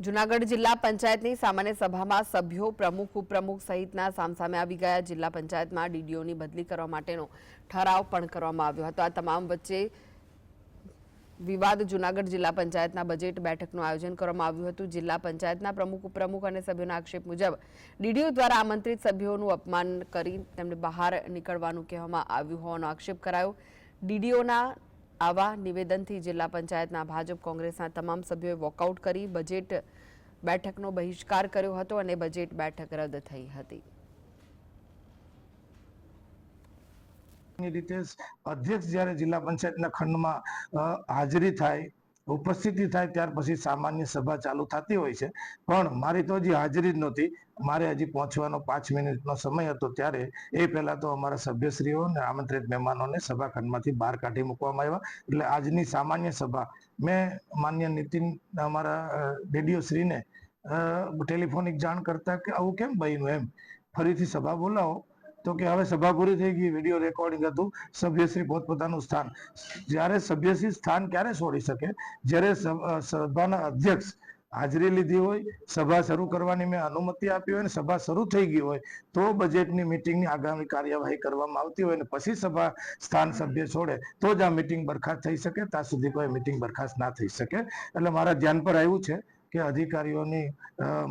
જુનાગઢ જિલ્લા પંચાયતની સામાન્ય સભામાં સભ્યો, પ્રમુખ, ઉપપ્રમુખ સહિતના સામસામે આવી ગયા. જિલ્લા પંચાયતમાં ડીડીઓની બદલી કરવા માટેનો ઠરાવ પણ કરવામાં આવ્યો હતો. આ તમામ વચ્ચે વિવાદ જુનાગઢ જિલ્લા પંચાયતના બજેટ બેઠકનું આયોજન કરવામાં આવ્યું હતું. જિલ્લા પંચાયતના પ્રમુખ, ઉપપ્રમુખ અને સભ્યોના આક્ષેપ મુજબ ડીડીઓ દ્વારા આમંત્રિત સભ્યોનું અપમાન કરી તેમને બહાર નીકળવાનું કહેવામાં આવ્યું હોવાનો આક્ષેપ કરાયો. ડીડીઓના આવા નિવેદનથી જિલ્લા પંચાયતના ભાજપ કોંગ્રેસના તમામ સભ્યોએ વોકઆઉટ કરી બજેટ બેઠકનો બહિષ્કાર કર્યો હતો અને બજેટ બેઠક રદ થઈ હતી. અધ્યક્ષ જ્યારે જિલ્લા પંચાયતના ખંડમાં હાજરી થાય ઉપસ્થિતિ થાય ત્યાર પછી સામાન્ય સભા ચાલુ થતી હોય છે. પણ મારી તો હજી હાજરી જ નહોતી. મારે હજી પહોંચવાનો પાંચ મિનિટનો સમય હતો ત્યારે એ પહેલા તો અમારા સભ્યશ્રીઓ અને આમંત્રિત મહેમાનોને સભાખંડમાંથી બહાર કાઢી મૂકવામાં આવ્યા. એટલે આજની સામાન્ય સભા મેં માન્ય નીતિન અમારા રેડિયોશ્રીને ટેલિફોનિક જાણ કરતા કે આવું કેમ બન્યું એમ? ફરીથી સભા બોલાવો. તો કે હવે સભા પૂરી થઈ ગઈ વીડિયો રેકોર્ડિંગ હતું, સભ્યશ્રી પોતપોતાનું સ્થાન. જ્યારે સભ્યશ્રી સ્થાન ક્યારે છોડી શકે? જ્યારે સભાના અધ્યક્ષ હાજરી લીધી હોય, સભા શરૂ કરવાની મેં અનુમતિ આપી હોય અને સભા શરૂ થઈ ગઈ હોય, તો બજેટની મિટિંગની આગામી કાર્યવાહી કરવામાં આવતી હોય અને પછી સભા સ્થાન સભ્ય છોડે, તો જ આ મિટિંગ બરખાસ્ત થઈ શકે, ત્યાં સુધી કોઈ મિટિંગ બરખાસ્ત ના થઈ શકે. એટલે મારા ધ્યાન પર આવ્યું છે કે અધિકારીઓની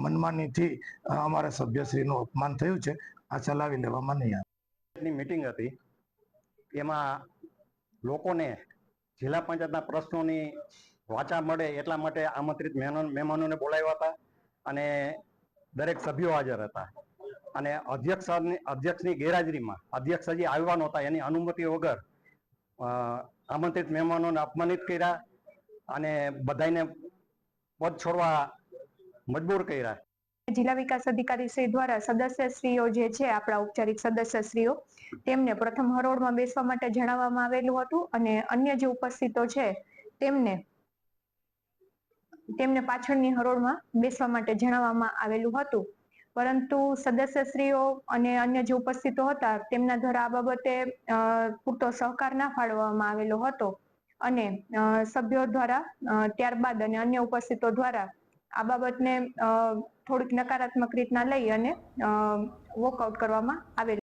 મનમાનીથી અમારા સભ્યશ્રીનું અપમાન થયું છે. આ ચલાવી લેવામાં નહીં આવે મિટિંગ હતી. એમાં લોકોને જિલ્લા પંચાયતના પ્રશ્નોની વાચા મળે એટલા માટે આમંત્રિત મહેમાનો મહેમાનોને બોલાવ્યા હતા અને દરેક સભ્યો હાજર હતા. અને અધ્યક્ષ અધ્યક્ષની ગેરહાજરીમાં, અધ્યક્ષ હજી આવ્યા નહોતા, એની અનુમતિ વગર આમંત્રિત મહેમાનોને અપમાનિત કર્યા અને બધાને પદ છોડવા મજબૂર કર્યા. જિલ્લા વિકાસ અધિકારી શ્રી દ્વારા સદસ્યશ્રીઓ જે છે, આપણા ઔપચારિક સદસ્યશ્રીઓ, તેમને પ્રથમ હરોળમાં બેસવા માટે જણાવવામાં આવેલું હતું અને અન્ય જે ઉપસ્થિતો છે, તેમને તેમને પાછળની હરોળમાં બેસવા માટે જણાવવામાં આવેલું હતું. પરંતુ સદસ્યશ્રીઓ અને અન્ય જે ઉપસ્થિતો હતા, તેમના દ્વારા આ બાબતે પૂરતો સહકાર ના ફાળવવામાં આવેલો હતો. અને સભ્યો દ્વારા ત્યારબાદ અને અન્ય ઉપસ્થિતો દ્વારા આ બાબતને થોડીક નકારાત્મક રીતના લઈ અને વોકઆઉટ કરવામાં આવેલ